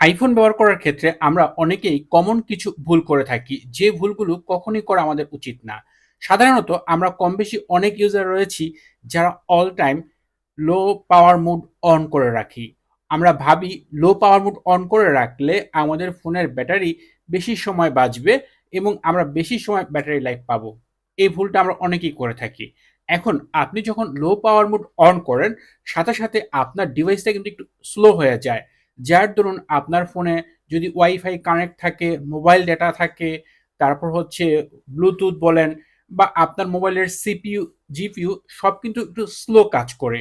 IPhone ব্যবহার করার ক্ষেত্রে আমরা অনেকেই কমন কিছু ভুল করে থাকি, যে ভুলগুলো কখনই করা আমাদের উচিত না। সাধারণত আমরা কম বেশি অনেক ইউজার রয়েছি যারা all time low power mode on করে রাখি। আমরা ভাবি লো পাওয়ার মুড অন করে রাখলে আমাদের ফোনের ব্যাটারি বেশি সময় বাঁচবে এবং আমরা বেশি সময় ব্যাটারি লাইফ পাবো। এই ভুলটা আমরা অনেকেই করে থাকি। এখন আপনি যখন লো পাওয়ার মুড অন করেন, সাথে সাথে আপনার ডিভাইসটা কিন্তু একটু স্লো হয়ে যায়। যার দরুন আপনার ফোনে যদি ওয়াইফাই কানেক্ট থাকে, মোবাইল ডেটা থাকে, তারপর হচ্ছে ব্লুটুথ বলেন বা আপনার মোবাইলের সিপিইউ, জিপিইউ সব কিন্তু একটু স্লো কাজ করে।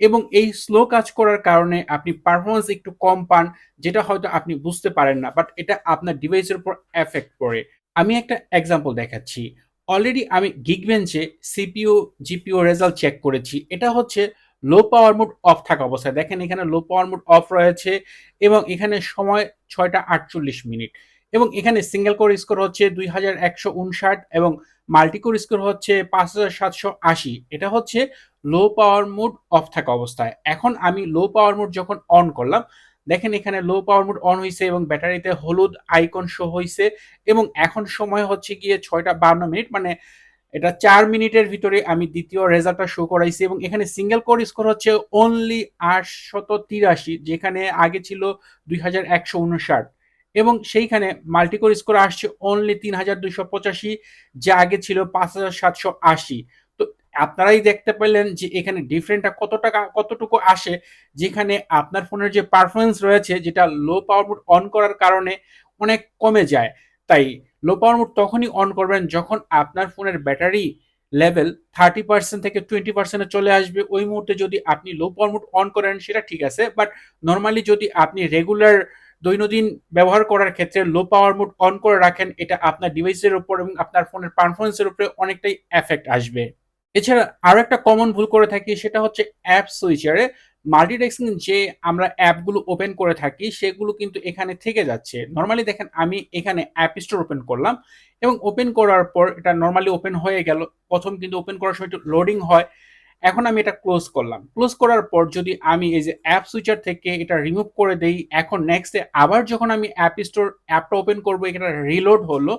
এবং এই স্লো কাজ করার কারণে আপনি পারফরমেন্স একটু কম পান, যেটা হয়তো আপনি বুঝতে পারেন না বাট এটা আপনার ডিভাইসের উপর এফেক্ট পড়ে। আমি একটা এক্সাম্পল দেখাচ্ছি। অলরেডি আমি গিগবেঞ্চে সিপিইউ, জিপিইউ রেজাল্ট চেক করেছি। এটা হচ্ছে লো পাওয়ার মোড অফ থাকা অবস্থায়। দেখেন এখানে লো পাওয়ার মোড অফ রয়েছে এবং এখানে সময় ছয়টা আটচল্লিশ মিনিট। এবং এখানে সিঙ্গেল কোর স্কোর হচ্ছে দুই হাজার একশো উনষাট এবং মাল্টি কোর স্কোর হচ্ছে পাঁচ হাজার সাতশো আশি। এটা হচ্ছে লো পাওয়ার মোড অফ থাকা অবস্থায়। এখন আমি লো পাওয়ার মোড যখন অন করলাম, দেখেন এখানে লো পাওয়ার মোড অন হয়েছে এবং ব্যাটারিতে হলুদ আইকন শো হয়েছে এবং এখন সময় হচ্ছে গিয়ে ছয়টা বান্ন মিনিট। মানে এটা চার মিনিটের ভিতরে আমি দ্বিতীয় রেজাল্টটা শো করাইছি এবং এখানে সিঙ্গেল কোর স্কোর হচ্ছে অনলি আটশত তিরাশি, যেখানে আগে ছিল দুই হাজার একশো উনষাট। এবং সেইখানে মাল্টিকোর স্কোর আসছে অনলি তিন হাজার দুইশো পঁচাশি, যা আগে ছিল পাঁচ হাজার সাতশো আশি। তো আপনারাই দেখতে পেলেন যে এখানে ডিফারেন্টটা কত টাকা কতটুকু আসে, যেখানে আপনার ফোনের যে পারফরমেন্স রয়েছে, যেটা লো পাওয়ার অন করার কারণে অনেক কমে যায়। তাই লো পাওয়ার মোড তখনই অন করবেন যখন আপনার ফোনের ব্যাটারি লেভেল থার্টি পার্সেন্ট থেকে টোয়েন্টি পার্সেন্টে চলে আসবে। ওই মুহূর্তে যদি আপনি লো পাওয়ার মোড অন করেন সেটা ঠিক আছে বাট নর্মালি যদি আপনি রেগুলার দৈনন্দিন ব্যবহার করার ক্ষেত্রে লো পাওয়ার মোড অন করে রাখেন, এটা আপনার ডিভাইসের উপর এবং আপনার ফোনের পারফরমেন্সের উপরে অনেকটাই এফেক্ট আসবে। এছাড়া আরও একটা কমন ভুল করে থাকি, সেটা হচ্ছে অ্যাপ সুইচারে মাল্টিটেক্সিং যে আমরা অ্যাপগুলো ওপেন করে থাকি, সেগুলো কিন্তু এখানে থেকে যাচ্ছে। নর্মালি দেখেন, আমি এখানে অ্যাপ স্টোর ওপেন করলাম এবং ওপেন করার পর এটা নর্মালি ওপেন হয়ে গেল। প্রথম কিন্তু ওপেন করার সময় একটু লোডিং হয়। এখন আমি এটা ক্লোজ করলাম। ক্লোজ করার পর যদি আমি এই যে অ্যাপ সুইচার থেকে এটা রিমুভ করে দেই, এখন নেক্সটে আবার যখন আমি অ্যাপ স্টোর অ্যাপটা ওপেন করব এটা রিলোড হলো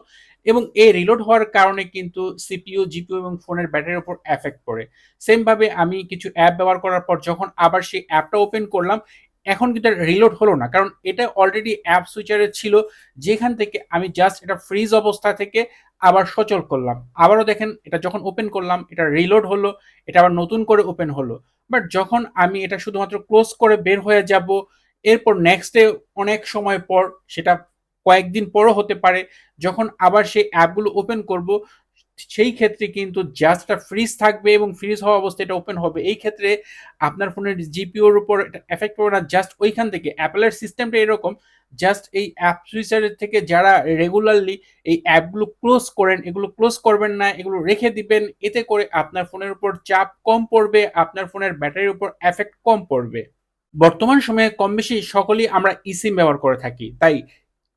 এবং এই রিলোড হওয়ার কারণে কিন্তু সিপিইউ জিপিও এবং ফোনের ব্যাটারির উপর এফেক্ট পড়ে। সেমভাবে আমি কিছু অ্যাপ ব্যবহার করার পর যখন আবার সেই অ্যাপটা ওপেন করলাম এখন কিন্তু রিলোড হলো না, কারণ এটা অলরেডি অ্যাপ সুইচারে ছিল, যেখান থেকে আমি জাস্ট এটা ফ্রিজ অবস্থা থেকে আবার সচল করলাম। আবারও দেখেন, এটা যখন ওপেন করলাম, এটা রিলোড হলো, এটা আবার নতুন করে ওপেন হলো। বাট যখন আমি এটা শুধুমাত্র ক্লোজ করে বের হয়ে যাব, এরপর নেক্সট ডে অনেক সময় পর, সেটা কয়েকদিন পরও হতে পারে, যখন আবার সেই অ্যাপগুলো ওপেন করব সেই ক্ষেত্রে কিন্তু জাস্টটা ফ্রিজ থাকবে এবং ফ্রিজ হওয়া অবস্থায় এটা ওপেন হবে। এই ক্ষেত্রে আপনার ফোনের জিপিওর উপর এফেক্ট পড়বে না। জাস্ট ওইখান থেকে অ্যাপেলের সিস্টেমটা এরকম জাস্ট এই অ্যাপ সুইচারের থেকে যারা রেগুলারলি এই অ্যাপগুলো ক্লোজ করেন, এগুলো ক্লোজ করবেন না, এগুলো রেখে দিবেন, এতে করে আপনার ফোনের উপর চাপ কম পড়বে, আপনার ফোনের ব্যাটারির উপর এফেক্ট কম পড়বে। বর্তমান সময়ে কম বেশি সকলেই আমরা ইসিম ব্যবহার করে থাকি। তাই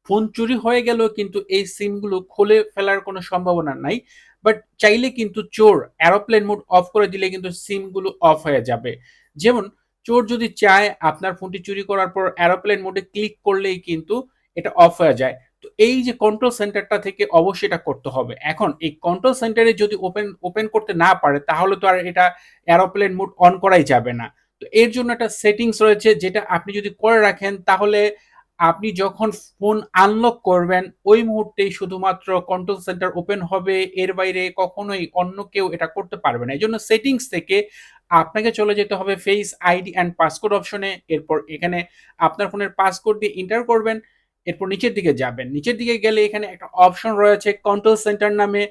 ফোন চুরি হয়ে গেলেও কিন্তু এই সিমগুলো খুলে ফেলার কোনো সম্ভাবনা নাই। বাট চাইলে কিন্তু চোর অ্যারোপ্লেন মোড অফ করে দিলে কিন্তু সিমগুলো অফ হয়ে যাবে। যেমন, চোর যদি চায় আপনার ফোনটি চুরি করার পর অ্যারোপ্লেন মোডে ক্লিক করলেই কিন্তু এটা অফ হয়ে যায়। তো এই যে কন্ট্রোল সেন্টারটা থেকে অবশ্যই এটা করতে হবে। এখন এই কন্ট্রোল সেন্টারে যদি ওপেন ওপেন করতে না পারে, তাহলে তো আর এটা অ্যারোপ্লেন মোড অন করাই যাবে না। তো এর জন্য একটা সেটিংস রয়েছে, যেটা আপনি যদি করে রাখেন, তাহলে আপনি যখন ফোন আনলক করবেন, ওই মুহূর্তেই শুধুমাত্র কন্ট্রোল সেন্টার ওপেন হবে, এর বাইরে কখনোই অন্য কেউ এটা করতে পারবে না। এই জন্য সেটিংস থেকে আপনাকে চলে যেতে হবে ফেস আইডি অ্যান্ড পাসকোড অপশনে এরপর এখানে আপনার ফোনের পাসকোড দিয়ে এন্টার করবেন, এরপর নিচের দিকে যাবেন। নিচের দিকে গেলে এখানে একটা অপশন রয়েছে কন্ট্রোল সেন্টার নামে।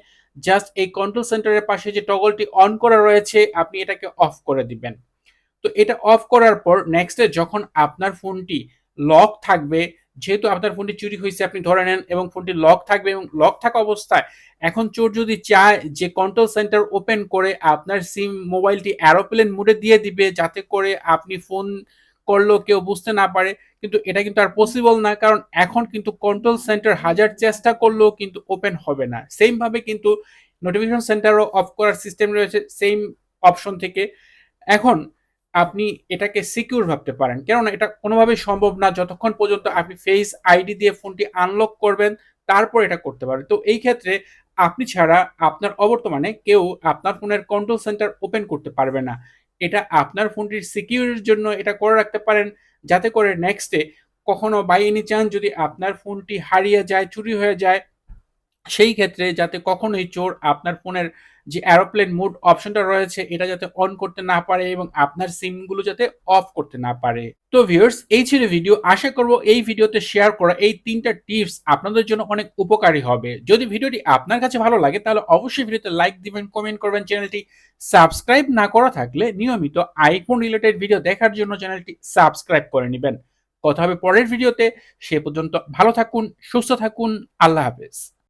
জাস্ট এই কন্ট্রোল সেন্টারের পাশে যে টগলটি অন করা রয়েছে, আপনি এটাকে অফ করে দিবেন। তো এটা অফ করার পর নেক্সটে যখন আপনার ফোনটি লক থাকবে, যেহেতু আপনার ফোনটি চুরি হয়েছে, আপনি ধরে নেন এবং ফোনটি লক থাকবে এবং লক থাকা অবস্থায় এখন চোর যদি চায় যে কন্ট্রোল সেন্টার ওপেন করে আপনার সিম মোবাইলটি অ্যারোপ্লেন মুডে দিয়ে দিবে যাতে করে আপনি ফোন করলেও কেউ বুঝতে না পারে। কিন্তু এটা কিন্তু আর পসিবল না, কারণ এখন কিন্তু কন্ট্রোল সেন্টার হাজার চেষ্টা করলেও কিন্তু ওপেন হবে না। সেম ভাবে কিন্তু নোটিফিকেশন সেন্টারও অফ করার সিস্টেম রয়েছে সেম অপশন থেকে। এখন আপনি এটাকে সিকিউর ভাবতে পারেন। কেননা এটা কোনোভাবেই সম্ভব না। যতক্ষণ পর্যন্ত আপনি ফেস আইডি দিয়ে ফোনটি আনলক করবেন, তারপর এটা করতে পারেন তো এই ক্ষেত্রে আপনি ছাড়া আপনার অবর্তমানে কেউ আপনার ফোনের কন্ট্রোল সেন্টার ওপেন করতে পারবে না। এটা আপনার ফোনটির সিকিউরিটির জন্য এটা করে রাখতে পারেন। যাতে করে নেক্সটে কখনো বাই এনি চান্স যদি আপনার ফোনটি হারিয়ে যায়, চুরি হয়ে যায়, সেই ক্ষেত্রে যাতে কখনোই চোর আপনার ফোনের যে অ্যারোপ্লেন মোড অপশনটা রয়েছে, এটা যাতে অন করতে না পারে এবং আপনার সিমগুলো যাতে অফ করতে না পারে। তো ভিউয়ার্স এই ছিল ভিডিও আশা করব এই ভিডিওতে শেয়ার করা এই তিনটা টিপস আপনাদের জন্য অনেক উপকারী হবে। যদি ভিডিওটি আপনার কাছে ভালো লাগে, তাহলে অবশ্যই ভিডিওতে লাইক দিবেন কমেন্ট করবেন চ্যানেলটি সাবস্ক্রাইব না করা থাকলে নিয়মিত আইফোন রিলেটেড ভিডিও দেখার জন্য চ্যানেলটি সাবস্ক্রাইব করে নেবেন। কথা হবে পরের ভিডিওতে সে পর্যন্ত ভালো থাকুন, সুস্থ থাকুন, আল্লাহ হাফেজ।